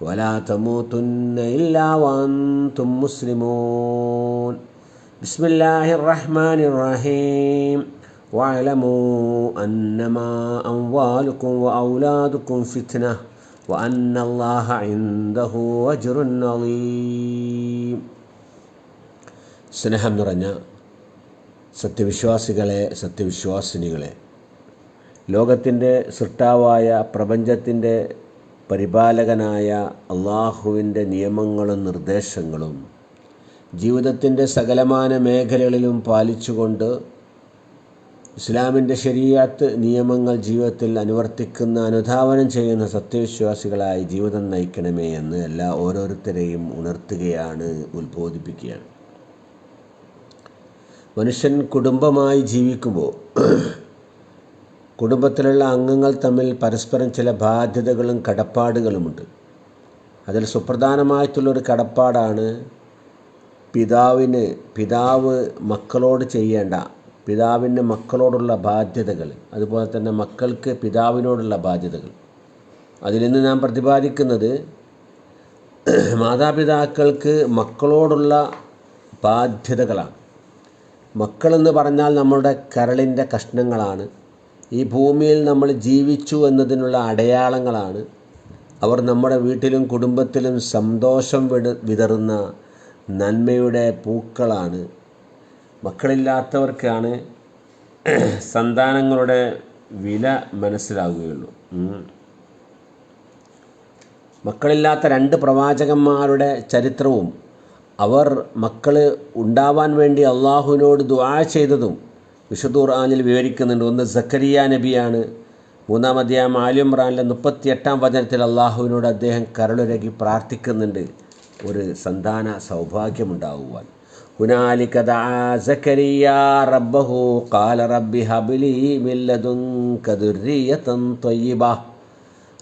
ولا تموتن إلا وأنتم مسلمون بسم الله الرحمن الرحيم واعلموا أنما أموالكم وأولادكم فتنة وأن الله عنده أجر عظيم സ്നേഹം നിറഞ്ഞ സത്യവിശ്വാസികളെ സത്യവിശ്വാസിനികളെ ലോകത്തിൻ്റെ സൃഷ്ടാവായ പ്രപഞ്ചത്തിൻ്റെ പരിപാലകനായ അള്ളാഹുവിന്റെ നിയമങ്ങളും നിർദ്ദേശങ്ങളും ജീവിതത്തിന്റെ സകലമാന മേഖലകളിലും പാലിച്ചുകൊണ്ട് ഇസ്ലാമിന്റെ ശരീരത്ത് നിയമങ്ങൾ ജീവിതത്തിൽ അനുവർത്തിക്കുന്ന അനുധാവനം ചെയ്യുന്ന സത്യവിശ്വാസികളായി ജീവിതം നയിക്കണമേ എന്ന് എല്ലാ ഓരോരുത്തരെയും ഉണർത്തുകയാണ് ഉത്ബോധിപ്പിക്കുകയാണ്. മനുഷ്യൻ കുടുംബമായി ജീവിക്കുമ്പോൾ കുടുംബത്തിലുള്ള അംഗങ്ങൾ തമ്മിൽ പരസ്പരം ചില ബാധ്യതകളും കടപ്പാടുകളുമുണ്ട്. അതിൽ സുപ്രധാനമായിട്ടുള്ളൊരു കടപ്പാടാണ് പിതാവിന് പിതാവ് മക്കളോട് ചെയ്യേണ്ട പിതാവിന് മക്കളോടുള്ള ബാധ്യതകൾ അതുപോലെ തന്നെ മക്കൾക്ക് പിതാവിനോടുള്ള ബാധ്യതകൾ. അതിൽ നിന്ന് നാം പ്രതിപാദിക്കുന്നത് മാതാപിതാക്കൾക്ക് മക്കളോടുള്ള ബാധ്യതകളാണ്. മക്കളെന്ന് പറഞ്ഞാൽ നമ്മളുടെ കരളിന്റെ കഷ്ണങ്ങളാണ്. ഈ ഭൂമിയിൽ നമ്മൾ ജീവിച്ചു എന്നതിനുള്ള അടയാളങ്ങളാണ്. അവർ നമ്മുടെ വീട്ടിലും കുടുംബത്തിലും സന്തോഷം വിതറുന്ന നന്മയുടെ പൂക്കളാണ്. മക്കളില്ലാത്തവർക്കാണ് സന്താനങ്ങളുടെ വില മനസ്സിലാവുകയുള്ളൂ. മക്കളില്ലാത്ത രണ്ട് പ്രവാചകന്മാരുടെ ചരിത്രവും അവർ മക്കൾ ഉണ്ടാവാൻ വേണ്ടി അള്ളാഹുവിനോട് ദുആ ചെയ്തതും വിശുദ്ധ ഖുർആാനിൽ വിവരിക്കുന്നുണ്ട്. ഒന്ന് സക്കരിയ നബിയാണ്. മൂന്നാം അധ്യായം ആലിമ്രാനിലെ മുപ്പത്തി എട്ടാം വചനത്തിൽ അള്ളാഹുവിനോട് അദ്ദേഹം കരളുരകി പ്രാർത്ഥിക്കുന്നുണ്ട്. ഒരു സന്താന സൗഭാഗ്യമുണ്ടാവുവാൻ. സക്കരിയ റബ്ബഹു റബ്ബി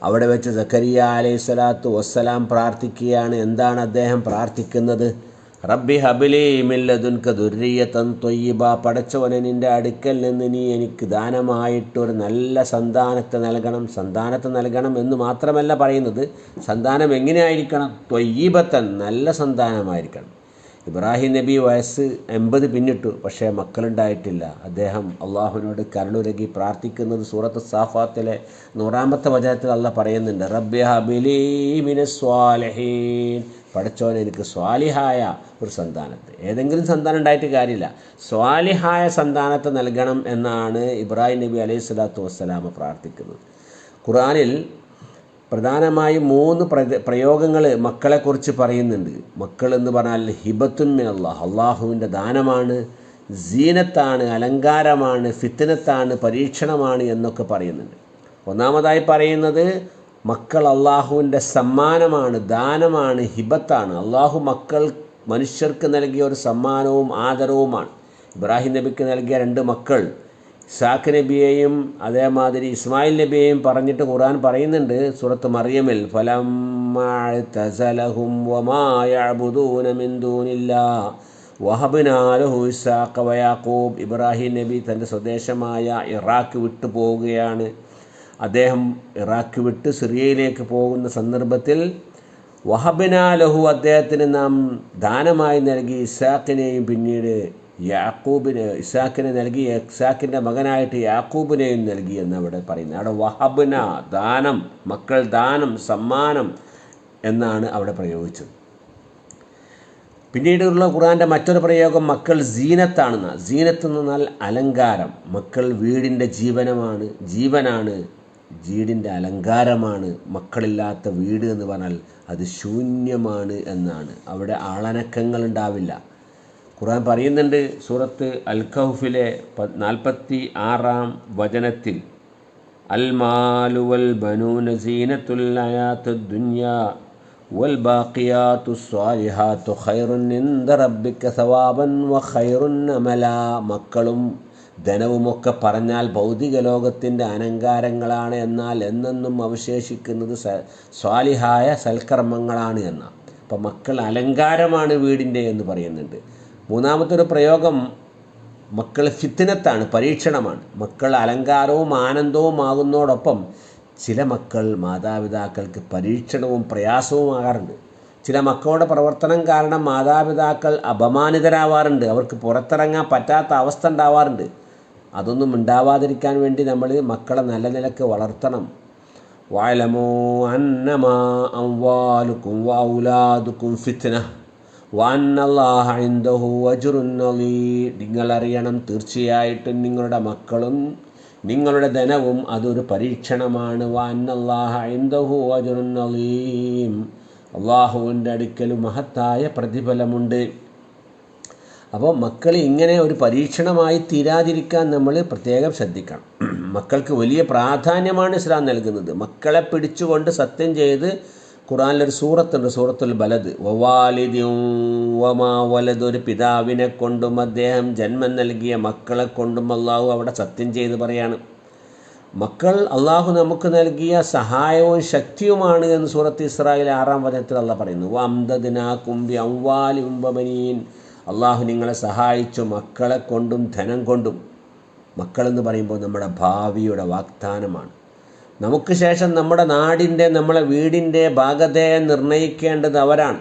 അവിടെ വെച്ച് സക്കരിയ അലൈഹി സ്വലാത്തു വസ്സലാം പ്രാർത്ഥിക്കുകയാണ്. എന്താണ് അദ്ദേഹം പ്രാർത്ഥിക്കുന്നത്? റബ്ബി ഹബിലി മില്ലതുൻക ദുര്യത്തൻ തൊയ്യബ. പടച്ചവനെ നിന്റെ അടുക്കൽ നിന്ന് നീ എനിക്ക് ദാനമായിട്ടൊരു നല്ല സന്താനത്തെ നൽകണം സന്താനത്തെ നൽകണം എന്ന് മാത്രമല്ല പറയുന്നത്. സന്താനം എങ്ങനെയായിരിക്കണം? തൊയ്യബത്തൻ നല്ല സന്താനമായിരിക്കണം. ഇബ്രാഹിം നബി വയസ്സ് എൺപത് പിന്നിട്ടു പക്ഷേ മക്കളുണ്ടായിട്ടില്ല. അദ്ദേഹം അള്ളാഹുവിനോട് കരുണുരകി പ്രാർത്ഥിക്കുന്നത് സൂറത്ത് സാഫാത്തിലെ നൂറാമത്തെ വചനത്തിൽ അല്ല പറയുന്നുണ്ട് റബ്ബി ഹബിലി സ്വാലഹീൻ. പഠിച്ചോൻ എനിക്ക് സ്വാലിഹായ ഒരു സന്താനത്ത്. ഏതെങ്കിലും സന്താനം ഉണ്ടായിട്ട് കാര്യമില്ല. സ്വാലിഹായ സന്താനത്തെ നൽകണം എന്നാണ് ഇബ്രാഹിം നബി അലൈഹി സ്വലാത്തു വസ്സലാമ പ്രാർത്ഥിക്കുന്നത്. ഖുറാനിൽ പ്രധാനമായും മൂന്ന് പ്രയോഗങ്ങൾ മക്കളെക്കുറിച്ച് പറയുന്നുണ്ട്. മക്കൾ എന്ന് പറഞ്ഞാൽ ഹിബത്തുൻ മിനല്ലാഹ് അള്ളാഹ് അള്ളാഹുവിന്റെ ദാനമാണ് ജീനത്താണ് അലങ്കാരമാണ് ഫിത്തനത്താണ് പരീക്ഷണമാണ് എന്നൊക്കെ പറയുന്നുണ്ട്. ഒന്നാമതായി പറയുന്നത് മക്കൾ അള്ളാഹുവിന്റെ സമ്മാനമാണ് ദാനമാണ് ഹിബത്താണ്. അള്ളാഹു മക്കൾ മനുഷ്യർക്ക് നൽകിയ ഒരു സമ്മാനവും ആദരവുമാണ്. ഇബ്രാഹിം നബിക്ക് നൽകിയ രണ്ട് മക്കൾ. ഇസാഖ് നബിയെയും അതേമാതിരി ഇസ്മായിൽ നബിയെയും പറഞ്ഞിട്ട് ഖുർആൻ പറയുന്നുണ്ട് സൂറത്ത് മറിയമിൽ ഫലം വഹബിനാലഹു ഇബ്രാഹിം നബി തന്റെ സ്വദേശമായ ഇറാഖ് വിട്ടു പോവുകയാണ് അദ്ദേഹം ഇറാഖ് വിട്ട് സിറിയയിലേക്ക് പോകുന്ന സന്ദർഭത്തിൽ വഹബിന ലഹു അദ്ദേഹത്തിന് നാം ദാനമായി നൽകി ഇസാഖിനെയും പിന്നീട് യാക്കൂബിന് ഇസാഖിനെ നൽകി ഇസാഖിന്റെ മകനായിട്ട് യാക്കൂബിനെയും നൽകി എന്ന് അവിടെ പറയുന്നത് അവിടെ വഹബിന ദാനം മക്കൾ ദാനം സമ്മാനം എന്നാണ് അവിടെ പ്രയോഗിച്ചത്. പിന്നീടുള്ള ഖുറാന്റെ മറ്റൊരു പ്രയോഗം മക്കൾ സീനത്താണെന്ന സീനത്ത് എന്നാൽ അലങ്കാരം മക്കൾ വീടിന്റെ ജീവനമാണ് ജീവനാണ് വീടിന്റെ അലങ്കാരമാണ് മക്കളില്ലാത്ത വീട് എന്ന് പറഞ്ഞാൽ അത് ശൂന്യമാണ് എന്നാണ്. അവിടെ ആളനക്കങ്ങൾ ഉണ്ടാവില്ല. ഖുർആൻ പറയുന്നുണ്ട് സൂറത്ത് അൽ ഖൗഫിലെ നാൽപ്പത്തി ആറാം വചനത്തിൽ അൽ മാലു വൽ ബനൂന സീനത്തുൽ ദുനിയാ മക്കളും ധനവുമൊക്കെ പറഞ്ഞാൽ ഭൗതിക ലോകത്തിന്റെ അലങ്കാരങ്ങളാണ് എന്നാൽ എന്നെന്നും അവശേഷിക്കുന്നത് സ സ്വാലിഹായ സൽക്കർമ്മങ്ങളാണ് എന്ന അപ്പം മക്കൾ അലങ്കാരമാണ് വീടിന്റെ എന്ന് പറയുന്നുണ്ട്. മൂന്നാമത്തെ ഒരു പ്രയോഗം മക്കൾ ഫിത്തിനത്താണ് പരീക്ഷണമാണ്. മക്കൾ അലങ്കാരവും ആനന്ദവും ആകുന്നതോടൊപ്പം ചില മക്കൾ മാതാപിതാക്കൾക്ക് പരീക്ഷണവും പ്രയാസവും പ്രയാസവുമാകാറുണ്ട് ചില മക്കളുടെ പ്രവർത്തനം കാരണം മാതാപിതാക്കൾ അപമാനിതരാവാറുണ്ട്. അവർക്ക് പുറത്തിറങ്ങാൻ പറ്റാത്ത അവസ്ഥ ഉണ്ടാവാറുണ്ട്. അതൊന്നും ഉണ്ടാവാതിരിക്കാൻ വേണ്ടി നമ്മൾ മക്കളെ നല്ല നിലയ്ക്ക് വളർത്തണം. വാലമോ അന്നമാ അംവാലുക്കും വൗലാദുക്കും ഫിത്ന. നിങ്ങളറിയണം തീർച്ചയായിട്ടും നിങ്ങളുടെ മക്കളും നിങ്ങളുടെ ധനവും അതൊരു പരീക്ഷണമാണ്. അള്ളാഹുവിന്റെ അടുക്കൽ മഹത്തായ പ്രതിഫലമുണ്ട്. അപ്പോൾ മക്കൾ ഇങ്ങനെ ഒരു പരീക്ഷണമായി തീരാതിരിക്കാൻ നമ്മൾ പ്രത്യേകം ശ്രദ്ധിക്കണം. മക്കൾക്ക് വലിയ പ്രാധാന്യമാണ് ഇസ്ലാം നൽകുന്നത്. മക്കളെ പിടിച്ചുകൊണ്ട് സത്യം ചെയ്ത് ഖുറാനിലൊരു സൂറത്തുണ്ട് സൂറത്തുൽ ബലത് വലത് ഒരു പിതാവിനെ കൊണ്ടും അദ്ദേഹം ജന്മം നൽകിയ മക്കളെ കൊണ്ടും അള്ളാഹു അവിടെ സത്യം ചെയ്ത് പറയാണ്. മക്കൾ അള്ളാഹു നമുക്ക് നൽകിയ സഹായവും ശക്തിയുമാണ് എന്ന് സൂറത്ത് ഇസ്രായേൽ ആറാം വചനത്തിൽ അള്ള പറയുന്നു. വംദദിന കുംബി ഔവാലി ഉംബമനീൻ അള്ളാഹു നിങ്ങളെ സഹായിച്ചു മക്കളെ കൊണ്ടും ധനം കൊണ്ടും. മക്കളെന്ന് പറയുമ്പോൾ നമ്മുടെ ഭാവിയുടെ വാഗ്ദാനമാണ്. നമുക്ക് ശേഷം നമ്മുടെ നാടിന്റെ നമ്മളെ വീടിന്റെ ഭാഗതയെ നിർണയിക്കേണ്ടത് അവരാണ്.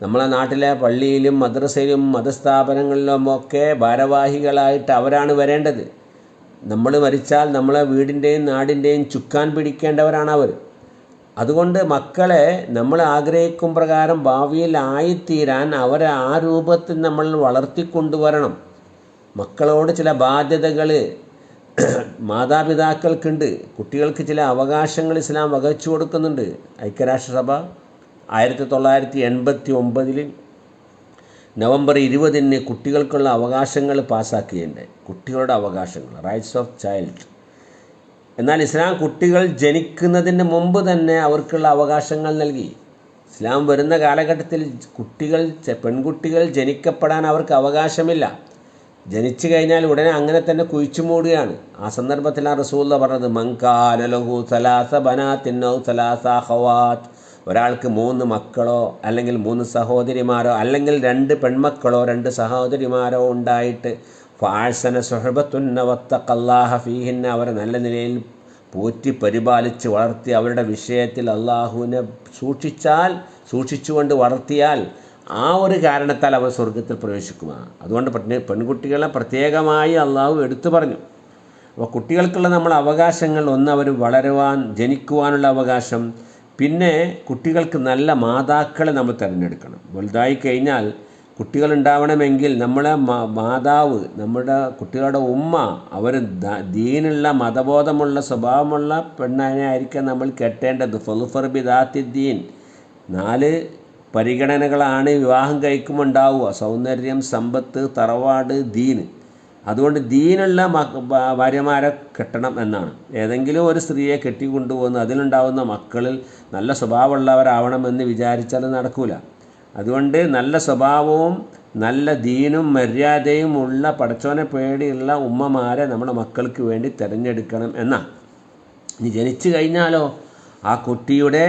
നമ്മളെ നാട്ടിലെ പള്ളിയിലും മദ്രസയിലും മതസ്ഥാപനങ്ങളിലും ഒക്കെ ഭാരവാഹികളായിട്ട് അവരാണ് വരേണ്ടത്. നമ്മൾ മരിച്ചാൽ നമ്മളെ വീടിന്റെയും നാടിന്റെയും ചുക്കാൻ പിടിക്കേണ്ടവരാണ് അവർ. അതുകൊണ്ട് മക്കളെ നമ്മൾ ആഗ്രഹിക്കും പ്രകാരം ഭാവിയിൽ ആയിത്തീരാൻ അവരെ ആ രൂപത്തിൽ നമ്മൾ വളർത്തിക്കൊണ്ടുവരണം. മക്കളോട് ചില ബാധ്യതകൾ മാതാപിതാക്കൾക്കുണ്ട്. കുട്ടികൾക്ക് ചില അവകാശങ്ങൾ ഇസ്ലാം വകച്ചു കൊടുക്കുന്നുണ്ട്. ഐക്യരാഷ്ട്രസഭ ആയിരത്തി തൊള്ളായിരത്തി എൺപത്തി ഒമ്പതിൽ നവംബർ ഇരുപതിന് കുട്ടികൾക്കുള്ള അവകാശങ്ങൾ പാസ്സാക്കിയിട്ടുണ്ട് കുട്ടികളുടെ അവകാശങ്ങൾ റൈറ്റ്സ് ഓഫ് ചൈൽഡ് എന്നാൽ ഇസ്ലാം കുട്ടികൾ ജനിക്കുന്നതിന് മുമ്പ് തന്നെ അവർക്കുള്ള അവകാശങ്ങൾ നൽകി. ഇസ്ലാം വരുന്ന കാലഘട്ടത്തിൽ കുട്ടികൾ പെൺകുട്ടികൾ ജനിക്കപ്പെടാൻ അവർക്ക് അവകാശമില്ല. ജനിച്ചു കഴിഞ്ഞാൽ ഉടനെ അങ്ങനെ തന്നെ കുഴിച്ചു മൂടുകയാണ്. ആ സന്ദർഭത്തിലാണ് റസൂല്ല പറഞ്ഞത് മങ്കാനലഹു സലാസ ബനാത്തിന്നോ സലാസ ഹവാത്ത് ഒരാൾക്ക് മൂന്ന് മക്കളോ അല്ലെങ്കിൽ മൂന്ന് സഹോദരിമാരോ അല്ലെങ്കിൽ രണ്ട് പെൺമക്കളോ രണ്ട് സഹോദരിമാരോ ഉണ്ടായിട്ട് ഫാഴ്സന സുഹബത്തുന്നവത്തക്കല്ലാഹ ഫീഹിന്ന അവരെ നല്ല നിലയിൽ പോറ്റി പരിപാലിച്ച് വളർത്തി അവരുടെ വിഷയത്തിൽ അള്ളാഹുവിനെ സൂക്ഷിച്ചാൽ സൂക്ഷിച്ചുകൊണ്ട് വളർത്തിയാൽ ആ ഒരു കാരണത്താൽ അവർ സ്വർഗത്തിൽ പ്രവേശിക്കുമാണ് അതുകൊണ്ട് പെൺകുട്ടികളെ പ്രത്യേകമായി അള്ളാഹു എടുത്തു പറഞ്ഞു. അപ്പോൾ കുട്ടികൾക്കുള്ള നമ്മൾ അവകാശങ്ങൾ ഒന്ന് അവർ വളരുവാൻ ജനിക്കുവാനുള്ള അവകാശം. പിന്നെ കുട്ടികൾക്ക് നല്ല മാതാക്കളെ നമ്മൾ തിരഞ്ഞെടുക്കണം. വലുതായി കഴിഞ്ഞാൽ കുട്ടികൾ ഉണ്ടാവണമെങ്കിൽ നമ്മളെ മാതാവ് നമ്മുടെ കുട്ടികളുടെ ഉമ്മ അവർ ദീനുള്ള മതബോധമുള്ള സ്വഭാവമുള്ള പെണ്ണാനെ ആയിരിക്കാം നമ്മൾ കെട്ടേണ്ടത്. ഫലുഫർ ബിദാത്തി ദീൻ. നാല് പരിഗണനകളാണ് വിവാഹം കഴിക്കുമ്പോൾ ഉണ്ടാവുക സൗന്ദര്യം സമ്പത്ത് തറവാട് ദീന് അതുകൊണ്ട് ദീനുള്ള ഭാര്യമാരെ കെട്ടണം എന്നാണ്. ഏതെങ്കിലും ഒരു സ്ത്രീയെ കെട്ടിക്കൊണ്ടുപോകുന്ന അതിലുണ്ടാവുന്ന മക്കളിൽ നല്ല സ്വഭാവമുള്ളവരാവണമെന്ന് വിചാരിച്ചാൽ നടക്കൂല. അതുകൊണ്ട് നല്ല സ്വഭാവവും നല്ല ദീനും മര്യാദയും ഉള്ള പടച്ചോനെ പേടിയുള്ള ഉമ്മമാരെ നമ്മുടെ മക്കൾക്ക് വേണ്ടി തിരഞ്ഞെടുക്കണം എന്നാണ് ഇനി ജനിച്ചു കഴിഞ്ഞാലോ ആ കുട്ടിയുടെ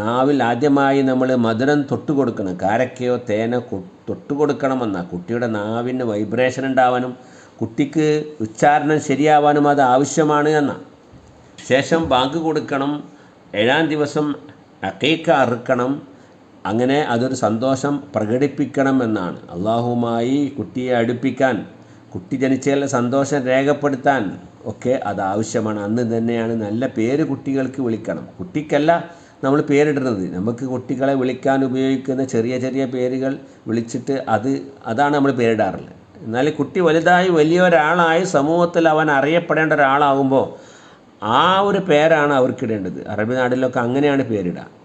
നാവിൽ ആദ്യമായി നമ്മൾ മധുരം തൊട്ട് കൊടുക്കണം. കാരക്കയോ തേനോ തൊട്ട് കൊടുക്കണമെന്ന. കുട്ടിയുടെ നാവിന് വൈബ്രേഷൻ ഉണ്ടാവാനും കുട്ടിക്ക് ഉച്ചാരണം ശരിയാവാനും അത് ആവശ്യമാണ് എന്നാണ് ശേഷം ബാങ്ക് കൊടുക്കണം. ഏഴാം ദിവസം അക്കൈക്ക അറുക്കണം. അങ്ങനെ അതൊരു സന്തോഷം പ്രകടിപ്പിക്കണമെന്നാണ്. അള്ളാഹുമായി കുട്ടിയെ അടുപ്പിക്കാൻ കുട്ടി ജനിച്ചതിലെ സന്തോഷം രേഖപ്പെടുത്താൻ ഒക്കെ അത് ആവശ്യമാണ്. അന്ന് തന്നെയാണ് നല്ല പേര് കുട്ടികൾക്ക് വിളിക്കണം. കുട്ടിക്കല്ല നമ്മൾ പേരിടുന്നത്. നമുക്ക് കുട്ടികളെ വിളിക്കാൻ ഉപയോഗിക്കുന്ന ചെറിയ ചെറിയ പേരുകൾ വിളിച്ചിട്ട് അത് അതാണ് നമ്മൾ പേരിടാറുള്ളത് എന്നാൽ കുട്ടി വലുതായി വലിയൊരാളായി സമൂഹത്തിൽ അവൻ അറിയപ്പെടേണ്ട ഒരാളാകുമ്പോൾ ആ ഒരു പേരാണ് അവർക്കിടേണ്ടത് അറബി നാട്ടിലൊക്കെ അങ്ങനെയാണ് പേരിടുക.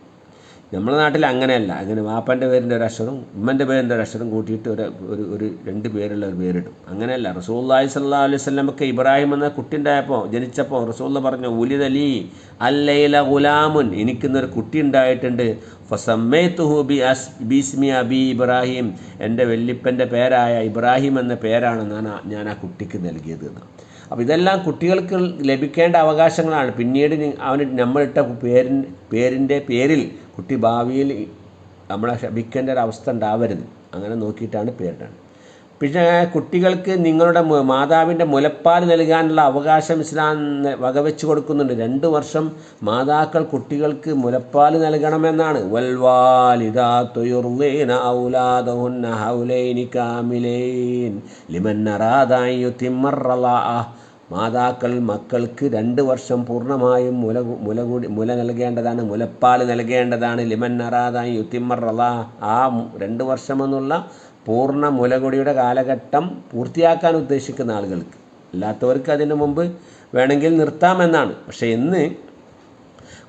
നമ്മുടെ നാട്ടിൽ അങ്ങനെയല്ല. അങ്ങനെ വാപ്പന്റെ പേരിന്റെ ഒരു അക്ഷരം ഉമ്മന്റെ പേരിന്റെ ഒരു അക്ഷരം കൂട്ടിയിട്ട് ഒരു ഒരു ഒരു രണ്ട് പേരുള്ള ഒരു പേരിടും. അങ്ങനെയല്ല. റസൂല്ലായി സല്ലാ അലൈഹി സ്വലമൊക്കെ ഇബ്രാഹിം എന്ന കുട്ടിയുണ്ടായപ്പോൾ ജനിച്ചപ്പോൾ റസൂല്ല പറഞ്ഞു ഉലിതലി അല്ലയില ഗുലാമുൻ. എനിക്കിന്നൊരു കുട്ടി ഉണ്ടായിട്ടുണ്ട്. ബി അസ് ബിസ്മി അബി ഇബ്രാഹിം. എന്റെ വെല്ലിപ്പന്റെ പേരായ ഇബ്രാഹിം എന്ന പേരാണ് ഞാൻ ഞാൻ ആ കുട്ടിക്ക് നൽകിയത് എന്ന്. അപ്പോൾ ഇതെല്ലാം കുട്ടികൾക്ക് ലഭിക്കേണ്ട അവകാശങ്ങളാണ്. പിന്നീട് അവന് നമ്മളിട്ട പേരിൻ പേരിന്റെ പേരിൽ കുട്ടി ഭാവിയിൽ നമ്മളെ ശപിക്കേണ്ട ഒരു അവസ്ഥ ഉണ്ടാവരുത്. അങ്ങനെ നോക്കിയിട്ടാണ് പേരിടുന്നത് പിന്നെ കുട്ടികൾക്ക് നിങ്ങളുടെ മാതാവിന്റെ മുലപ്പാൽ നൽകാനുള്ള അവകാശം ഇസ്ലാം വകവെച്ച് കൊടുക്കുന്നുണ്ട്. രണ്ട് വർഷം മാതാക്കൾ കുട്ടികൾക്ക് മുലപ്പാൽ നൽകണമെന്നാണ്. വൽവാലിദാത്തു മാതാക്കൾ മക്കൾക്ക് രണ്ട് വർഷം പൂർണമായും മുല മുല കൂടി മുല നൽകേണ്ടതാണ് മുലപ്പാൽ നൽകേണ്ടതാണ്. ലിമൻ അറാദായി യുത്തിമറല ആ മു- രണ്ട് വർഷമെന്നുള്ള പൂർണ മുലകുടിയുടെ കാലഘട്ടം പൂർത്തിയാക്കാൻ ഉദ്ദേശിക്കുന്ന ആളുകൾക്ക്. അല്ലാത്തവർക്ക് അതിന് മുമ്പ് വേണമെങ്കിൽ നിർത്താമെന്നാണ്. പക്ഷേ ഇന്ന്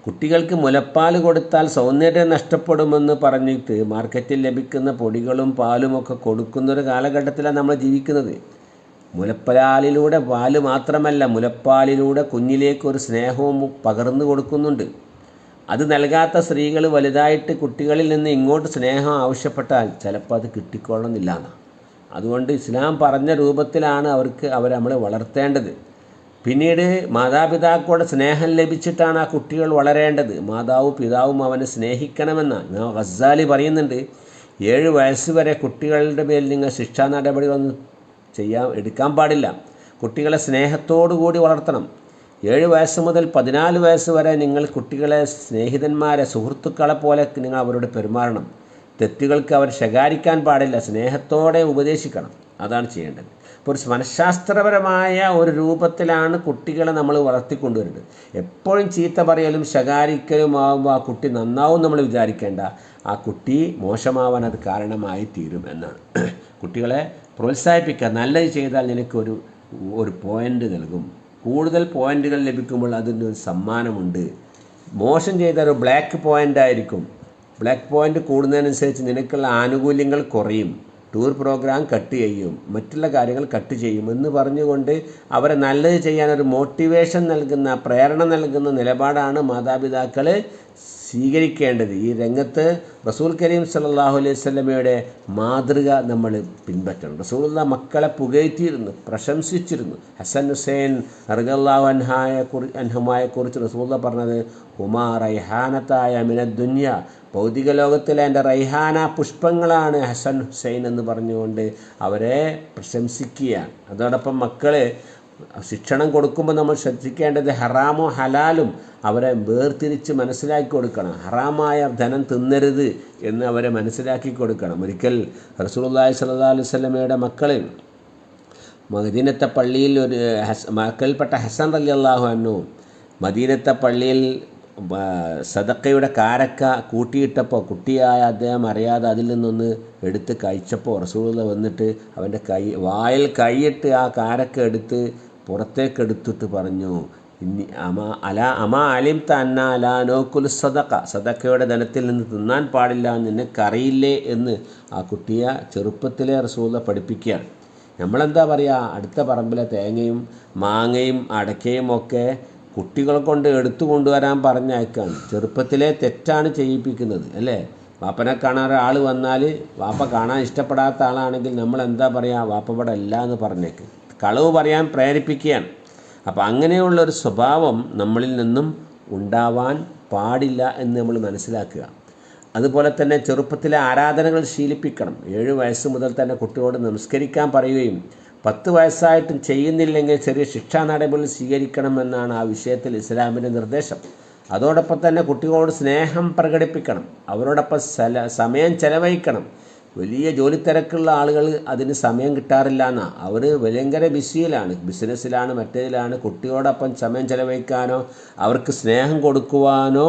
കുട്ടികൾക്ക് മുലപ്പാൽ കൊടുത്താൽ സൗന്ദര്യം നഷ്ടപ്പെടുമെന്ന് പറഞ്ഞിട്ട് മാർക്കറ്റിൽ ലഭിക്കുന്ന പൊടികളും പാലുമൊക്കെ കൊടുക്കുന്ന ഒരു കാലഘട്ടത്തിലാണ് നമ്മൾ ജീവിക്കുന്നത്. മുലപ്പാലിലൂടെ പാൽ മാത്രമല്ല മുലപ്പാലിലൂടെ കുഞ്ഞിലേക്ക് ഒരു സ്നേഹവും പകർന്നു കൊടുക്കുന്നുണ്ട്. അത് നൽകാത്ത സ്ത്രീകൾ വലുതായിട്ട് കുട്ടികളിൽ നിന്ന് ഇങ്ങോട്ട് സ്നേഹം ആവശ്യപ്പെട്ടാൽ ചിലപ്പോൾ അത് കിട്ടിക്കൊള്ളണമെന്നില്ല അതുകൊണ്ട് ഇസ്ലാം പറഞ്ഞ രൂപത്തിലാണ് അവർക്ക് അവർ നമ്മളെ വളർത്തേണ്ടത്. പിന്നീട് മാതാപിതാക്കളുടെ സ്നേഹം ലഭിച്ചിട്ടാണ് ആ കുട്ടികൾ വളരേണ്ടത്. മാതാവും പിതാവും അവനെ സ്നേഹിക്കണമെന്നാണ് ഞാൻ ഗസാലി പറയുന്നുണ്ട് ഏഴ് വയസ്സ് വരെ കുട്ടികളുടെ പേരിൽ നിങ്ങൾ ശിക്ഷാ നടപടികളൊന്നും ചെയ്യാൻ എടുക്കാൻ പാടില്ല. കുട്ടികളെ സ്നേഹത്തോടു കൂടി വളർത്തണം. ഏഴ് വയസ്സ് മുതൽ പതിനാല് വയസ്സ് വരെ നിങ്ങൾ കുട്ടികളെ സ്നേഹിതന്മാരെ സുഹൃത്തുക്കളെ പോലെ നിങ്ങൾ അവരോട് പെരുമാറണം. തെറ്റുകൾക്ക് അവർ ശകാരിക്കാൻ പാടില്ല. സ്നേഹത്തോടെ ഉപദേശിക്കണം. അതാണ് ചെയ്യേണ്ടത്. ഇപ്പോൾ ഒരു മനഃശാസ്ത്രപരമായ ഒരു രൂപത്തിലാണ് കുട്ടികളെ നമ്മൾ വളർത്തിക്കൊണ്ടുവരുന്നത്. എപ്പോഴും ചീത്ത പറയലും ശകാരിക്കലും ആകുമ്പോൾ ആ കുട്ടി നന്നാവും നമ്മൾ വിചാരിക്കേണ്ട. ആ കുട്ടി മോശമാവാൻ അത് കാരണമായി തീരും എന്നാണ്. കുട്ടികളെ പ്രോത്സാഹിപ്പിക്കുക. നല്ലത് ചെയ്താൽ നിനക്കൊരു ഒരു പോയിന്റ് നൽകും. കൂടുതൽ പോയിന്റുകൾ ലഭിക്കുമ്പോൾ അതിന് ഒരു സമ്മാനമുണ്ട്. മോശം ചെയ്താൽ ഒരു ബ്ലാക്ക് പോയിന്റ് ആയിരിക്കും. ബ്ലാക്ക് പോയിന്റ് കൂടുന്നതിനനുസരിച്ച് നിനക്കുള്ള ആനുകൂല്യങ്ങൾ കുറയും. ടൂർ പ്രോഗ്രാം കട്ട് ചെയ്യും മറ്റുള്ള കാര്യങ്ങൾ കട്ട് ചെയ്യും എന്ന് പറഞ്ഞുകൊണ്ട് അവരെ നല്ലത് ചെയ്യാൻ ഒരു മോട്ടിവേഷൻ നൽകുന്ന പ്രേരണ നൽകുന്ന നിലപാടാണ് മാതാപിതാക്കൾ സ്വീകരിക്കേണ്ടത്. ഈ രംഗത്ത് റസൂൽ കരീം സല്ലല്ലാഹു അലൈഹി വസല്ലമയുടെ മാതൃക നമ്മൾ പിൻപറ്റണം. റസൂലുള്ള മക്കളെ പുകഴ്ത്തിയിരുന്നു പ്രശംസിച്ചിരുന്നു. ഹസൻ ഹുസൈൻ റഗല്ലാഹു അൻഹായെ കുറി അൻഹുമായെക്കുറിച്ച് റസൂല പറഞ്ഞത് ഹുമാ റൈഹാനത്തായ മിന ദുന്യ ഭൗതിക ലോകത്തിലെ എന്റെ റൈഹാന പുഷ്പങ്ങളാണ് ഹസൻ ഹുസൈൻ എന്ന് പറഞ്ഞുകൊണ്ട് അവരെ പ്രശംസിക്കുകയാണ്. അതോടൊപ്പം മക്കൾ ശിക്ഷണം കൊടുക്കുമ്പോൾ നമ്മൾ ശ്രദ്ധിക്കേണ്ടത് ഹറാമോ ഹലാലും അവരെ വേർതിരിച്ച് മനസ്സിലാക്കി കൊടുക്കണം. ഹറാമായ ധനം തിന്നരുത് എന്ന് അവരെ മനസ്സിലാക്കി കൊടുക്കണം. ഒരിക്കൽ റസൂലുള്ളാഹി സല്ലാ അലൈഹി വസല്ലമയുടെ മക്കളിൽ മദീനത്തെ പള്ളിയിൽ ഒരു ഹസ് മക്കളിൽപ്പെട്ട ഹസൻ റലി അള്ളാഹു അന്നു മദീനത്തെ പള്ളിയിൽ സദക്കയുടെ കാരക്ക കൂട്ടിയിട്ടപ്പോൾ കുട്ടിയായ അദ്ദേഹം അറിയാതെ അതിൽ നിന്നൊന്ന് എടുത്ത് കഴിച്ചപ്പോൾ റസൂലുള്ള വന്നിട്ട് അവന്റെ കൈ വായിൽ കൈയിട്ട് ആ കാരക്ക എടുത്ത് പുറത്തേക്ക് എടുത്തിട്ട് പറഞ്ഞു ഇനി അമ അല അമ അലിം തന്ന അല നോക്കുൽ സദക്ക സദക്കയുടെ ധനത്തിൽ നിന്ന് തിന്നാൻ പാടില്ല നിനക്കറിയില്ലേ? എന്ന് ആ കുട്ടിയെ ചെറുപ്പത്തിലെ റസൂല പഠിപ്പിക്കുകയാണ്. നമ്മളെന്താ പറയുക അടുത്ത പറമ്പിലെ തേങ്ങയും മാങ്ങയും അടയ്ക്കയും ഒക്കെ കുട്ടികളെ കൊണ്ട് എടുത്തു കൊണ്ടുവരാൻ പറഞ്ഞയക്കാണ് ചെറുപ്പത്തിലെ തെറ്റാണ് ചെയ്യിപ്പിക്കുന്നത് അല്ലേ? വാപ്പനെ കാണാൻ ഒരാൾ വന്നാൽ വാപ്പ കാണാൻ ഇഷ്ടപ്പെടാത്ത ആളാണെങ്കിൽ നമ്മൾ എന്താ പറയുക വാപ്പ ഇവിടെ അല്ല എന്ന് പറഞ്ഞേക്ക്. കളവ് പറയാൻ പ്രേരിപ്പിക്കുകയാണ്. അപ്പോൾ അങ്ങനെയുള്ള ഒരു സ്വഭാവം നമ്മളിൽ നിന്നും ഉണ്ടാവാൻ പാടില്ല എന്ന് നമ്മൾ മനസ്സിലാക്കുക. അതുപോലെ തന്നെ ചെറുപ്പത്തിലെ ആരാധനകൾ ശീലിപ്പിക്കണം. ഏഴ് വയസ്സ് മുതൽ തന്നെ കുട്ടിയോട് നമസ്കരിക്കാൻ പറയുകയും പത്ത് വയസ്സായിട്ടും ചെയ്യുന്നില്ലെങ്കിൽ ചെറിയ ശിക്ഷാ നടപടികൾ സ്വീകരിക്കണമെന്നാണ് ആ വിഷയത്തിൽ ഇസ്ലാമിന്റെ നിർദ്ദേശം. അതോടൊപ്പം തന്നെ കുട്ടികളോട് സ്നേഹം പ്രകടിപ്പിക്കണം. അവരോടൊപ്പം സല സമയം ചെലവഴിക്കണം. വലിയ ജോലി തിരക്കുള്ള ആളുകൾ അതിന് സമയം കിട്ടാറില്ല എന്നാണ് അവർ ഭയങ്കര ബിസിയിലാണ്. ബിസിനസ്സിലാണ് മറ്റേതിലാണ്. കുട്ടിയോടൊപ്പം സമയം ചെലവഴിക്കാനോ അവർക്ക് സ്നേഹം കൊടുക്കുവാനോ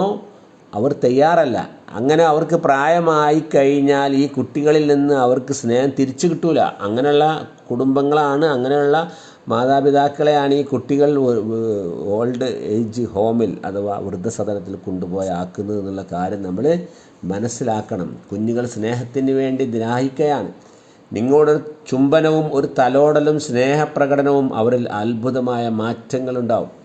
അവർ തയ്യാറല്ല. അങ്ങനെ അവർക്ക് പ്രായമായി കഴിഞ്ഞാൽ ഈ കുട്ടികളിൽ നിന്ന് അവർക്ക് സ്നേഹം തിരിച്ചു കിട്ടൂല. അങ്ങനെയുള്ള കുടുംബങ്ങളാണ് അങ്ങനെയുള്ള മാതാപിതാക്കളെയാണ് ഈ കുട്ടികൾ ഓൾഡ് ഏജ് ഹോമിൽ അഥവാ വൃദ്ധസദനത്തിൽ കൊണ്ടുപോയി ആക്കുന്നത് എന്നുള്ള കാര്യം നമ്മൾ മനസ്സിലാക്കണം. കുഞ്ഞുങ്ങൾ സ്നേഹത്തിന് വേണ്ടി ദ്രാഹിക്കുകയാണ് നിങ്ങളുടെ ചുംബനവും ഒരു തലോടലും സ്നേഹപ്രകടനവും അവരിൽ അത്ഭുതമായ മാറ്റങ്ങളുണ്ടാവും.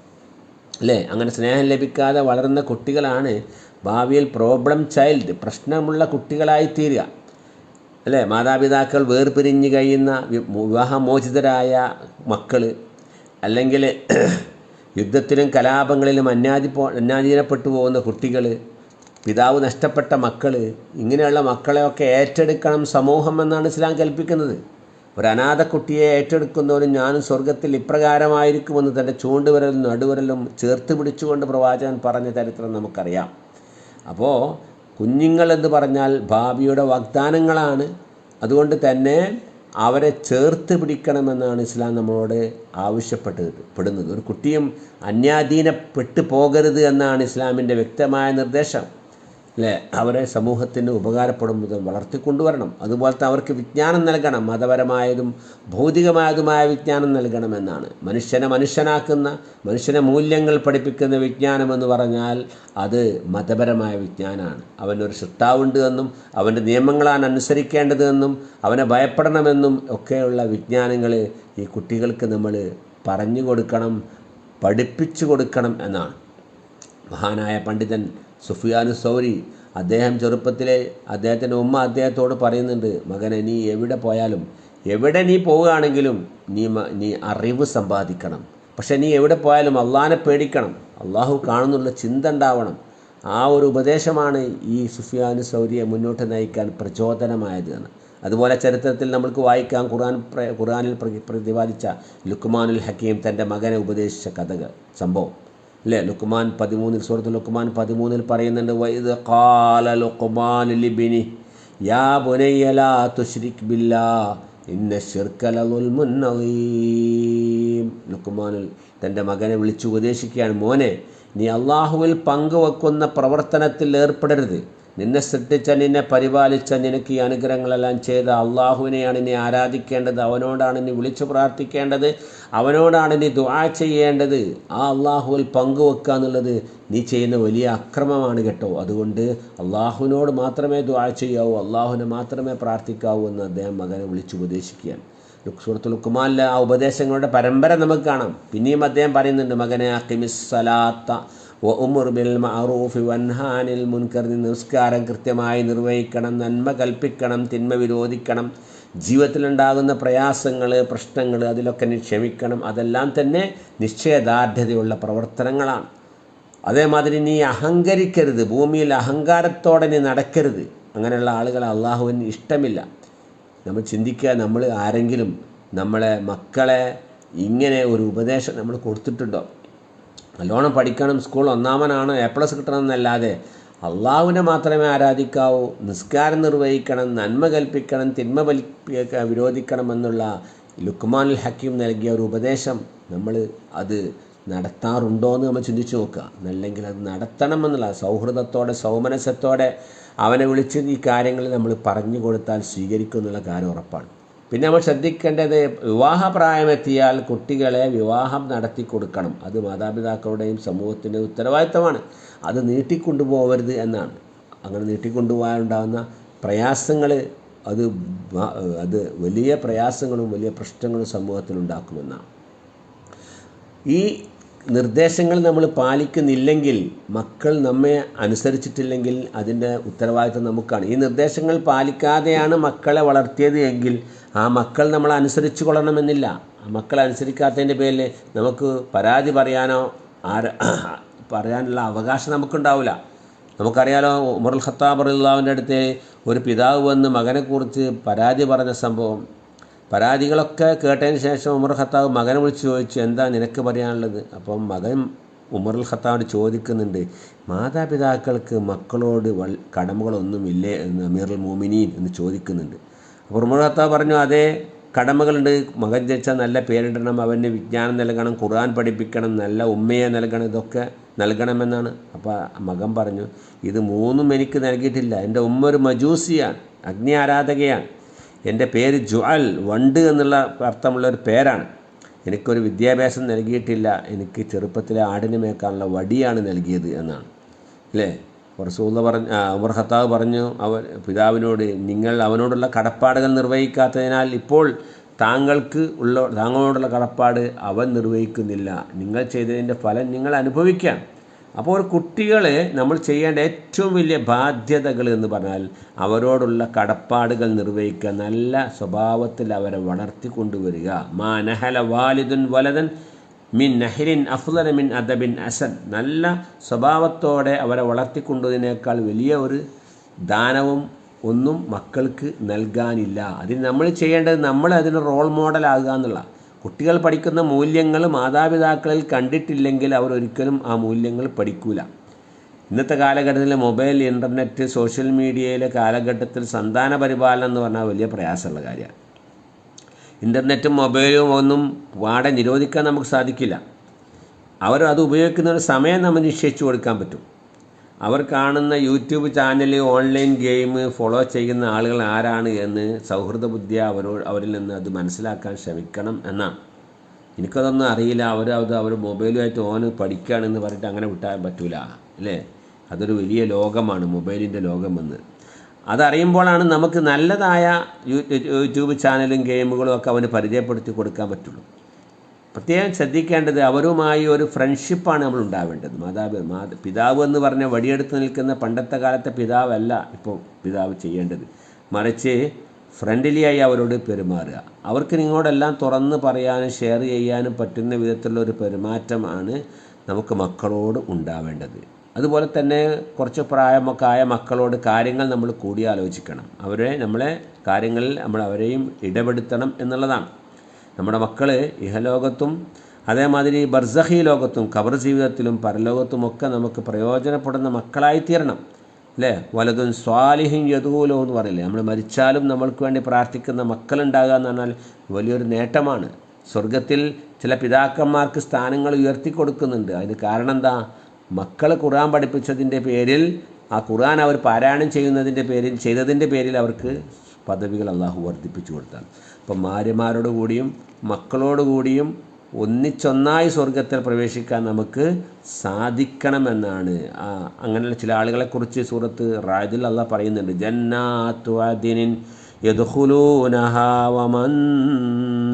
അല്ലേ? അങ്ങനെ സ്നേഹം ലഭിക്കാതെ വളരുന്ന കുട്ടികളാണ് ഭാവിയിൽ പ്രോബ്ലം ചൈൽഡ് പ്രശ്നമുള്ള കുട്ടികളായിത്തീരുക. അല്ലേ? മാതാപിതാക്കൾ വേർപിരിഞ്ഞ് കഴിയുന്ന വിവാഹമോചിതരായ മക്കൾ അല്ലെങ്കിൽ യുദ്ധത്തിലും കലാപങ്ങളിലും അന്യാധി പോ അന്യാധീനപ്പെട്ടു പോകുന്ന കുട്ടികൾ പിതാവ് നഷ്ടപ്പെട്ട മക്കൾ ഇങ്ങനെയുള്ള മക്കളെയൊക്കെ ഏറ്റെടുക്കണം സമൂഹം എന്നാണ് ഇസ്ലാം കൽപ്പിക്കുന്നത്. ഒരു അനാഥ കുട്ടിയെ ഏറ്റെടുക്കുന്നവരും ഞാനും സ്വർഗത്തിൽ ഇപ്രകാരമായിരിക്കുമെന്ന് തന്റെ ചൂണ്ടുവിരലും നടുവരലും ചേർത്ത് പിടിച്ചുകൊണ്ട് പ്രവാചകൻ പറഞ്ഞ ചരിത്രം നമുക്കറിയാം. അപ്പോൾ കുഞ്ഞുങ്ങൾ എന്ന് പറഞ്ഞാൽ ഭാവിയുടെ വാഗ്ദാനങ്ങളാണ്. അതുകൊണ്ട് തന്നെ അവരെ ചേർത്ത് പിടിക്കണമെന്നാണ് ഇസ്ലാം നമ്മളോട് ആവശ്യപ്പെട്ടത് പെടുന്നത്. ഒരു കുട്ടിയും അന്യാധീനപ്പെട്ടു പോകരുത് എന്നാണ് ഇസ്ലാമിന്റെ വ്യക്തമായ നിർദ്ദേശം. അല്ലേ അവരെ സമൂഹത്തിന് ഉപകാരപ്പെടും വിധം വളർത്തിക്കൊണ്ടുവരണം. അതുപോലത്തെ അവർക്ക് വിജ്ഞാനം നൽകണം. മതപരമായതും ഭൗതികമായതുമായ വിജ്ഞാനം നൽകണമെന്നാണ്. മനുഷ്യനെ മനുഷ്യനാക്കുന്ന മനുഷ്യനെ മൂല്യങ്ങൾ പഠിപ്പിക്കുന്ന വിജ്ഞാനം എന്ന് പറഞ്ഞാൽ അത് മതപരമായ വിജ്ഞാനമാണ് അവനൊരു സൃഷ്ടാവുണ്ട് എന്നും അവന്റെ നിയമങ്ങളാണ് അനുസരിക്കേണ്ടതെന്നും അവനെ ഭയപ്പെടണമെന്നും ഒക്കെയുള്ള വിജ്ഞാനങ്ങൾ ഈ കുട്ടികൾക്ക് നമ്മൾ പറഞ്ഞു കൊടുക്കണം പഠിപ്പിച്ചു കൊടുക്കണം എന്നാണ്. മഹാനായ പണ്ഡിതൻ സുഫിയാനു സൗരി അദ്ദേഹം ചെറുപ്പത്തിലെ അദ്ദേഹത്തിന്റെ ഉമ്മ അദ്ദേഹത്തോട് പറയുന്നുണ്ട് മകനെ നീ എവിടെ പോയാലും എവിടെ നീ പോവുകയാണെങ്കിലും നീ നീ അറിവ് സമ്പാദിക്കണം. പക്ഷേ നീ എവിടെ പോയാലും അള്ളാഹാനെ പേടിക്കണം. അള്ളാഹു കാണുന്നുള്ള ചിന്ത ഉണ്ടാവണം. ആ ഒരു ഉപദേശമാണ് ഈ സുഫിയാനു സൗരിയെ മുന്നോട്ട് നയിക്കാൻ പ്രചോദനമായത് അതുപോലെ ചരിത്രത്തിൽ നമുക്ക് വായിക്കാം ഖുർആൻ ഖുർആനിൽ പ്ര- പ്രതിപാദിച്ച ലുക്മാനുൽ ഹക്കീം തന്റെ മകനെ ഉപദേശിച്ച കഥകൾ സംഭവം. അല്ലേ? ലുക്മാൻ പതിമൂന്നിൽ സുഹൃത്ത് ലുക്മാൻ പതിമൂന്നിൽ പറയുന്നുണ്ട് വൈദ് കാല ലുക്മാൻ ലിബിനി യാ ബുനയ്യ ലാ തുശ്രിക് ബില്ലാ ഇന്ന അളീം ലുക്മാനുൽ തന്റെ മകനെ വിളിച്ചു ഉപദേശിക്കുകയാണ് മോനെ നീ അള്ളാഹുവിൽ പങ്കുവെക്കുന്ന പ്രവർത്തനത്തിൽ ഏർപ്പെടരുത്. നിന്നെ സൃഷ്ടിച്ച നിന്നെ പരിപാലിച്ച നിനക്ക് ഈ അനുഗ്രഹങ്ങളെല്ലാം ചെയ്ത അള്ളാഹുവിനെയാണ് നീ ആരാധിക്കേണ്ടത് അവനോടാണ് നീ വിളിച്ചു പ്രാർത്ഥിക്കേണ്ടത് അവനോടാണ് നീ ദുആ ചെയ്യേണ്ടത്. ആ അള്ളാഹുവിൽ പങ്കുവെക്കുക എന്നുള്ളത് നീ ചെയ്യുന്ന വലിയ അക്രമമാണ് കേട്ടോ. അതുകൊണ്ട് അള്ളാഹുവിനോട് മാത്രമേ ദുആ ചെയ്യാവൂ അള്ളാഹുവിനെ മാത്രമേ പ്രാർത്ഥിക്കാവൂ എന്ന് അദ്ദേഹം മകനെ വിളിച്ചുപദേശിക്കുകയാണ് സുഹൃത്തു ലുക്കുമാനിലെ ആ ഉപദേശങ്ങളുടെ പരമ്പര നമുക്ക് കാണാം. പിന്നെയും അദ്ദേഹം പറയുന്നുണ്ട് മകനെ അക്കിമിസ്സലാത്ത ഉമുർ ബിൽ മാറൂഫ് വൻഹാനിൽ മുൻകർ നിസ്കാരം കൃത്യമായി നിർവഹിക്കണം നന്മ കൽപ്പിക്കണം തിന്മ വിരോധിക്കണം. ജീവിതത്തിലുണ്ടാകുന്ന പ്രയാസങ്ങൾ പ്രശ്നങ്ങൾ അതിലൊക്കെ ക്ഷമിക്കണം. അതെല്ലാം തന്നെ നിശ്ചയദാർഢ്യതയുള്ള പ്രവർത്തനങ്ങളാണ്. അതേമാതിരി നീ അഹങ്കരിക്കരുത്. ഭൂമിയിൽ അഹങ്കാരത്തോടെ നീ നടക്കരുത്. അങ്ങനെയുള്ള ആളുകൾ അള്ളാഹുവിന് ഇഷ്ടമില്ല. നമ്മൾ ചിന്തിക്കുക നമ്മൾ ആരെങ്കിലും നമ്മളെ മക്കളെ ഇങ്ങനെ ഒരു ഉപദേശം നമ്മൾ കൊടുത്തിട്ടുണ്ടോ? നല്ലോണം പഠിക്കണം സ്കൂൾ ഒന്നാമനാണ് എ പ്ലസ് കിട്ടണമെന്നല്ലാതെ അള്ളാഹുവിനെ മാത്രമേ ആരാധിക്കാവൂ. നിസ്കാരം നിർവഹിക്കണം നന്മ കൽപ്പിക്കണം തിന്മ വിരോധിക്കണം എന്നുള്ള ലുക്മാനുൽ ഹക്കീം നൽകിയ ഒരു ഉപദേശം നമ്മൾ അത് നടത്താറുണ്ടോ എന്ന് നമ്മൾ ചിന്തിച്ചു നോക്കുക. അല്ലെങ്കിൽ അത് നടത്തണമെന്നുള്ള സൗഹൃദത്തോടെ സൗമനസ്യത്തോടെ അവനെ വിളിച്ച് ഈ കാര്യങ്ങൾ നമ്മൾ പറഞ്ഞു കൊടുത്താൽ സ്വീകരിക്കും എന്നുള്ള കാര്യം ഉറപ്പാണ്. പിന്നെ നമ്മൾ ശ്രദ്ധിക്കേണ്ടത് വിവാഹപ്രായമെത്തിയാൽ കുട്ടികളെ വിവാഹം നടത്തി കൊടുക്കണം അത് മാതാപിതാക്കളുടെയും സമൂഹത്തിന്റെ ഉത്തരവാദിത്തമാണ്. അത് നീട്ടിക്കൊണ്ടുപോകരുത് എന്നാണ്. അങ്ങനെ നീട്ടിക്കൊണ്ടുപോകാനുണ്ടാകുന്ന പ്രയാസങ്ങൾ അത് അത് വലിയ പ്രയാസങ്ങളും വലിയ പ്രശ്നങ്ങളും സമൂഹത്തിലുണ്ടാക്കുമെന്നാണ് ഈ നിർദ്ദേശങ്ങൾ നമ്മൾ പാലിക്കുന്നില്ലെങ്കിൽ മക്കൾ നമ്മെ അനുസരിച്ചിട്ടില്ലെങ്കിൽ അതിന്റെ ഉത്തരവാദിത്വം നമുക്കാണ്. ഈ നിർദ്ദേശങ്ങൾ പാലിക്കാതെയാണ് മക്കളെ വളർത്തിയത് എങ്കിൽ ആ മക്കൾ നമ്മൾ അനുസരിച്ച് കൊള്ളണമെന്നില്ല. ആ മക്കൾ അനുസരിക്കാത്തതിന്റെ പേരിൽ നമുക്ക് പരാതി പറയാനോ ആര പറയാനുള്ള അവകാശം നമുക്കുണ്ടാവില്ല. നമുക്കറിയാലോ ഉമർ ഖത്താബ് റഹ്ലാവിന്റെ അടുത്ത് ഒരു പിതാവ് വന്ന് മകനെക്കുറിച്ച് പരാതി പറഞ്ഞ സംഭവം. പരാതികളൊക്കെ കേട്ടതിന് ശേഷം ഉമർ ഖത്താബ് മകനെ വിളിച്ച് ചോദിച്ചു എന്താ നിനക്ക് പറയാനുള്ളത്? അപ്പം മകൻ ഉമർ ഖത്താബ് ചോദിക്കുന്നുണ്ട് മാതാപിതാക്കൾക്ക് മക്കളോട് വൽ കടമകളൊന്നുമില്ലേ? എന്ന് അമീറുൽ മോമിനീൻ എന്ന് ചോദിക്കുന്നുണ്ട്. അപ്പോൾ പറഞ്ഞു അതേ കടമകളുണ്ട്. മകൻ ജനിച്ചാൽ നല്ല പേരിടണം. അവന് വിജ്ഞാനം നൽകണം. ഖുർആൻ പഠിപ്പിക്കണം. നല്ല ഉമ്മയെ നൽകണം. ഇതൊക്കെ നൽകണമെന്നാണ്. അപ്പോൾ മകൻ പറഞ്ഞു ഇത് മൂന്നും എനിക്ക് നൽകിയിട്ടില്ല. എന്റെ ഉമ്മ ഒരു മജൂസിയാണ്. അഗ്നി ആരാധകയാണ്. എന്റെ പേര് ജുഅൽ വണ്ട് എന്നുള്ള അർത്ഥമുള്ള ഒരു പേരാണ്. എനിക്കൊരു വിദ്യാഭ്യാസം നൽകിയിട്ടില്ല. എനിക്ക് ചെറുപ്പത്തിലെ ആടിനെ മേക്കാനുള്ള വടിയാണ് നൽകിയത് എന്നാണ്. അല്ലേ? റസൂള്ള പറഞ്ഞ ഉമർ ഖത്താബ് പറഞ്ഞു അവൻ പിതാവിനോട് നിങ്ങൾ അവനോടുള്ള കടപ്പാടുകൾ നിർവഹിക്കാത്തതിനാൽ ഇപ്പോൾ താങ്കൾക്ക് ഉള്ള താങ്കളോടുള്ള കടപ്പാട് അവൻ നിർവഹിക്കുന്നില്ല. നിങ്ങൾ ചെയ്തതിന്റെ ഫലം നിങ്ങൾ അനുഭവിക്കാം. അപ്പോൾ കുട്ടികളെ നമ്മൾ ചെയ്യേണ്ട ഏറ്റവും വലിയ ബാധ്യതകൾ എന്ന് പറഞ്ഞാൽ അവരോടുള്ള കടപ്പാടുകൾ നിർവഹിക്കുക നല്ല സ്വഭാവത്തിൽ അവരെ വളർത്തിക്കൊണ്ടുവരിക. മാ നഹല വാലിദുൻ വലതൻ മിൻ നഹ്രിൻ അഫ്ലന മിൻ അദബിൻ അസദ്. നല്ല സ്വഭാവത്തോടെ അവരെ വളർത്തിക്കൊണ്ടതിനേക്കാൾ വലിയ ഒരു ദാനവും ഒന്നും മക്കൾക്ക് നൽകാനില്ല. അതിന് നമ്മൾ ചെയ്യേണ്ടത് നമ്മൾ അതിന് റോൾ മോഡൽ മോഡലാകുക എന്നുള്ള. കുട്ടികൾ പഠിക്കുന്ന മൂല്യങ്ങൾ മാതാപിതാക്കളിൽ കണ്ടിട്ടില്ലെങ്കിൽ അവർ ഒരിക്കലും ആ മൂല്യങ്ങൾ പഠിക്കൂല. ഇന്നത്തെ കാലഘട്ടത്തിൽ മൊബൈൽ ഇന്റർനെറ്റ് സോഷ്യൽ മീഡിയയിലെ കാലഘട്ടത്തിൽ സന്താന പരിപാലനം എന്ന് പറഞ്ഞാൽ വലിയ പ്രയാസമുള്ള കാര്യമാണ്. ഇന്റർനെറ്റും മൊബൈലും ഒന്നും പാടെ നിരോധിക്കാൻ നമുക്ക് സാധിക്കില്ല. അവർ അത് ഉപയോഗിക്കുന്ന ഒരു സമയം നമ്മൾ നിശ്ചയിച്ചു കൊടുക്കാൻ പറ്റും. അവർ കാണുന്ന YouTube channel online game follow ചെയ്യുന്ന ആളുകൾ ആരാണ് എന്ന് സൗഹൃദ ബുദ്ധിയ അവരോ അവരിൽ നിന്ന് അത് മനസ്സിലാക്കാൻ ശ്രമിക്കണം എന്നാണ്. എനിക്കതൊന്നും അറിയില്ല. അവർ അത് അവർ മൊബൈലുമായിട്ട് ഓന് പഠിക്കുകയാണെന്ന് പറഞ്ഞിട്ട് അങ്ങനെ വിട്ടാൻ പറ്റൂല. അല്ലേ? അതൊരു വലിയ ലോകമാണ് മൊബൈലിന്റെ ലോകമെന്ന്. അതറിയുമ്പോഴാണ് നമുക്ക് നല്ലതായ യൂട്യൂബ് ചാനലും ഗെയിമുകളും ഒക്കെ അവന് പരിചയപ്പെടുത്തി കൊടുക്കാൻ പറ്റുള്ളൂ. പ്രത്യേകം ശ്രദ്ധിക്കേണ്ടത് അവരുമായി ഒരു ഫ്രണ്ട്ഷിപ്പാണ് നമ്മൾ ഉണ്ടാവേണ്ടത്. മാതാവ് മാത പിതാവ് എന്ന് പറഞ്ഞ വടിയെടുത്ത് നിൽക്കുന്ന പണ്ടത്തെ കാലത്തെ പിതാവല്ല ഇപ്പോൾ പിതാവ് ചെയ്യേണ്ടത്. മറിച്ച് ഫ്രണ്ട്ലിയായി അവരോട് പെരുമാറുക. അവർക്ക് നിങ്ങളോടെല്ലാം തുറന്ന് പറയാനും ഷെയർ ചെയ്യാനും പറ്റുന്ന വിധത്തിലുള്ള ഒരു പെരുമാറ്റമാണ് നമുക്ക് മക്കളോട് ഉണ്ടാവേണ്ടത്. അതുപോലെ തന്നെ കുറച്ച് പ്രായമൊക്കെ ആയ മക്കളോട് കാര്യങ്ങൾ നമ്മൾ കൂടിയാലോചിക്കണം. അവരെ നമ്മളെ കാര്യങ്ങളിൽ നമ്മൾ അവരെയും ഇടപെടുത്തണം എന്നുള്ളതാണ്. നമ്മുടെ മക്കൾ ഇഹലോകത്തും അതേമാതിരി ബർസഹി ലോകത്തും കബർ ജീവിതത്തിലും പരലോകത്തുമൊക്കെ നമുക്ക് പ്രയോജനപ്പെടുന്ന മക്കളായി തീരണം അല്ലേ? വലതും സ്വാലിഹിൻ യദൂലോ എന്ന് പറയില്ലേ? നമ്മൾ മരിച്ചാലും നമ്മൾക്ക് വേണ്ടി പ്രാർത്ഥിക്കുന്ന മക്കളുണ്ടാകുക എന്ന് പറഞ്ഞാൽ വലിയൊരു നേട്ടമാണ്. സ്വർഗത്തിൽ ചില പിതാക്കന്മാർക്ക് സ്ഥാനങ്ങൾ ഉയർത്തി കൊടുക്കുന്നുണ്ട്. അതിന് കാരണം എന്താ? മക്കൾ ഖുറാൻ പഠിപ്പിച്ചതിന്റെ പേരിൽ ആ ഖുറാൻ അവർ പാരായണം ചെയ്യുന്നതിന്റെ പേരിൽ ചെയ്തതിന്റെ പേരിൽ അവർക്ക് പദവികൾ അള്ളാഹു വർദ്ധിപ്പിച്ചു കൊടുത്താണ്. അപ്പം മാര്യമാരോട് കൂടിയും മക്കളോട് കൂടിയും ഒന്നിച്ചൊന്നായി സ്വർഗത്തിൽ പ്രവേശിക്കാൻ നമുക്ക് സാധിക്കണമെന്നാണ്. അങ്ങനെയുള്ള ചില ആളുകളെക്കുറിച്ച് സൂറത്ത് റായതിൽ അള്ളാഹ് പറയുന്നുണ്ട്. ജന്നാത്തു അദിനിൻ يدخلونها ومن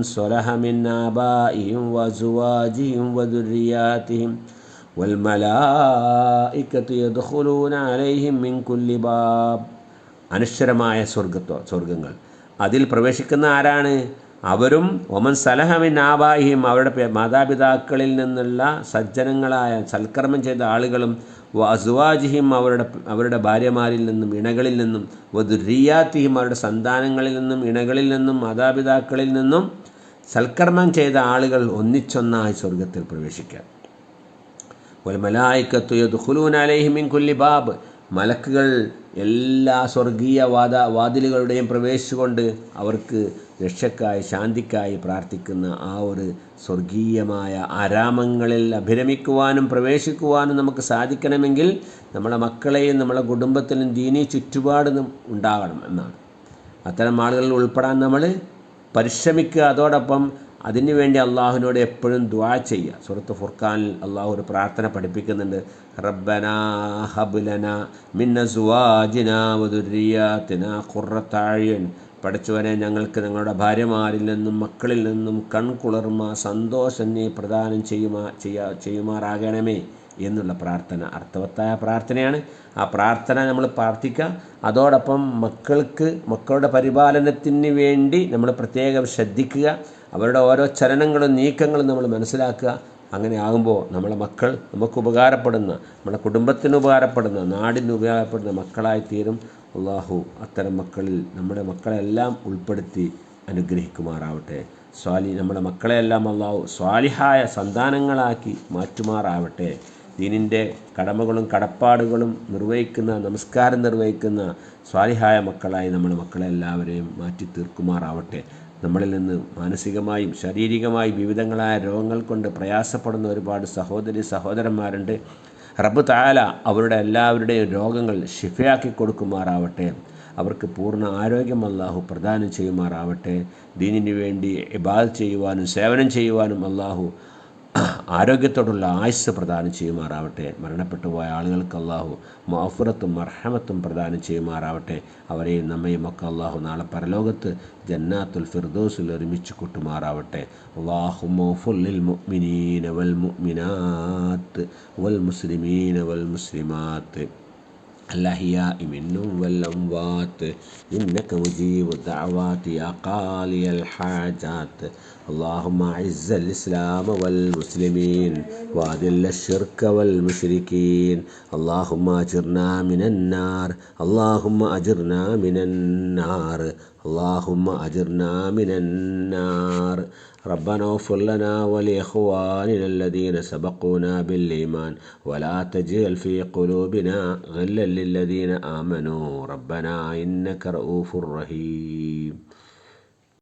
صلح من آبائهم وأزواجهم وذرياتهم والملائكة يدخلون عليهم من كل باب അനശ്വരമായ സ്വർഗത്തോ സ്വർഗങ്ങൾ അതിൽ പ്രവേശിക്കുന്ന ആരാണ് അവരും ഒമൻ സലഹമിൻ ആബാഹിയും അവരുടെ പേ- മാതാപിതാക്കളിൽ നിന്നുള്ള സജ്ജനങ്ങളായ സൽക്കർമ്മം ചെയ്ത ആളുകളും വസുവാജിഹിം അവരുടെ അവരുടെ ഭാര്യമാരിൽ നിന്നും ഇണകളിൽ നിന്നും വധുരിയാത്തിഹിം അവരുടെ സന്താനങ്ങളിൽ നിന്നും ഇണകളിൽ നിന്നും മാതാപിതാക്കളിൽ നിന്നും സൽക്കർമ്മം ചെയ്ത ആളുകൾ ഒന്നിച്ചൊന്നായി സ്വർഗത്തിൽ പ്രവേശിക്കാം ഒരു യദ്ഖുലൂന അലൈഹിം മിൻ കുല്ലി ബാബ്. മലക്കുകൾ എല്ലാ സ്വർഗീയ വാദ വാതിലുകളുടെയും പ്രവേശിച്ചുകൊണ്ട് അവർക്ക് രക്ഷക്കായി ശാന്തിക്കായി പ്രാർത്ഥിക്കുന്ന ആ ഒരു സ്വർഗീയമായ ആരാമങ്ങളിൽ അഭിരമിക്കുവാനും പ്രവേശിക്കുവാനും നമുക്ക് സാധിക്കണമെങ്കിൽ നമ്മുടെ മക്കളെയും നമ്മളെ കുടുംബത്തിലും ദീനീ ചുറ്റുപാടും ഉണ്ടാകണം എന്നാണ്. അത്തരം ആളുകളിൽ ഉൾപ്പെടാൻ നമ്മൾ പരിശ്രമിക്കുക. അതോടൊപ്പം അതിനുവേണ്ടി അള്ളാഹുവിനോട് എപ്പോഴും ദ്വാ ചെയ്യുക. സുഹൃത്ത് ഫുർഖാനിൽ അള്ളാഹു ഒരു പ്രാർത്ഥന പഠിപ്പിക്കുന്നുണ്ട്. റബ്ബന ഹബുലന മിന്ന സുവാജിന പഠിച്ചവനെ ഞങ്ങൾക്ക് ഞങ്ങളുടെ ഭാര്യമാരിൽ നിന്നും മക്കളിൽ നിന്നും കൺകുളർമ സന്തോഷം നീ പ്രദാനം ചെയ്യുമാ ചെയ്യാ ചെയ്യുമാറാകണമേ എന്നുള്ള പ്രാർത്ഥന അർത്ഥവത്തായ പ്രാർത്ഥനയാണ്. ആ പ്രാർത്ഥന നമ്മൾ പ്രാർത്ഥിക്കുക. അതോടൊപ്പം മക്കൾക്ക് മക്കളുടെ പരിപാലനത്തിന് വേണ്ടി നമ്മൾ പ്രത്യേകം ശ്രദ്ധിക്കുക. അവരുടെ ഓരോ ചലനങ്ങളും നീക്കങ്ങളും നമ്മൾ മനസ്സിലാക്കുക. അങ്ങനെ ആകുമ്പോൾ നമ്മളെ മക്കൾ നമുക്ക് ഉപകാരപ്പെടുന്ന നമ്മുടെ കുടുംബത്തിന് ഉപകാരപ്പെടുന്ന നാടിന് ഉപകാരപ്പെടുന്ന മക്കളായി തീരും. അള്ളാഹു അത്തരം മക്കളിൽ നമ്മുടെ മക്കളെല്ലാം ഉൾപ്പെടുത്തി അനുഗ്രഹിക്കുമാറാവട്ടെ. സ്വാലി നമ്മുടെ മക്കളെയെല്ലാം അള്ളാഹു സ്വാലിഹായ സന്താനങ്ങളാക്കി മാറ്റുമാറാവട്ടെ. ദീനിന്റെ കടമകളും കടപ്പാടുകളും നിർവഹിക്കുന്ന നമസ്കാരം നിർവഹിക്കുന്ന സ്വാലിഹായ മക്കളായി നമ്മുടെ മക്കളെ എല്ലാവരെയും മാറ്റി തീർക്കുമാറാവട്ടെ നമ്മളിൽ നിന്ന് മാനസികമായും ശാരീരികമായും വിവിധങ്ങളായ രോഗങ്ങൾ കൊണ്ട് പ്രയാസപ്പെടുന്ന ഒരുപാട് സഹോദരി സഹോദരന്മാരുണ്ട്. റബ്ബ് താല അവരുടെ എല്ലാവരുടെയും രോഗങ്ങൾ ഷിഫയാക്കി കൊടുക്കുമാറാവട്ടെ. അവർക്ക് പൂർണ ആരോഗ്യം അള്ളാഹു പ്രദാനം ചെയ്യുമാറാവട്ടെ. ദീനിനു വേണ്ടി ഇബാദ് ചെയ്യുവാനും സേവനം ചെയ്യുവാനും അള്ളാഹു ആരോഗ്യത്തോടുള്ള ആയുസ് പ്രദാനം ചെയ്യുമാറാവട്ടെ. മരണപ്പെട്ടു പോയ ആളുകൾക്ക് അള്ളാഹു മഫുറത്തും മർഹമത്തും പ്രദാനം ചെയ്യുമാറാവട്ടെ. അവരെയും നമ്മയും ഒക്കെ അള്ളാഹു നാളെ പരലോകത്ത് ജന്നാത്തുൽ ഫിർദോസിൽ ഒരുമിച്ച് കൂട്ടുമാറാവട്ടെ. അള്ളാഹു മൗഫുല്ലിൽ മുഅ്മിനീന വൽ മുഅ്മിനാത്ത് വൽ മുസ്ലിമീന വൽ മുസ്ലിമാത്ത്. الأحياء منهم والأموات إنك مجيب الدعوات يا قاضي الحاجات اللهم أعز الإسلام والمسلمين وأذل الشرك والمشركين اللهم أجرنا من النار اللهم أجرنا من النار اللهم أجرنا من النار ربنا اغفر لنا ولإخواننا الذين سبقونا بالإيمان ولا تجعل في قلوبنا غلا للذين آمنوا. ربنا إنك رؤوف رحيم.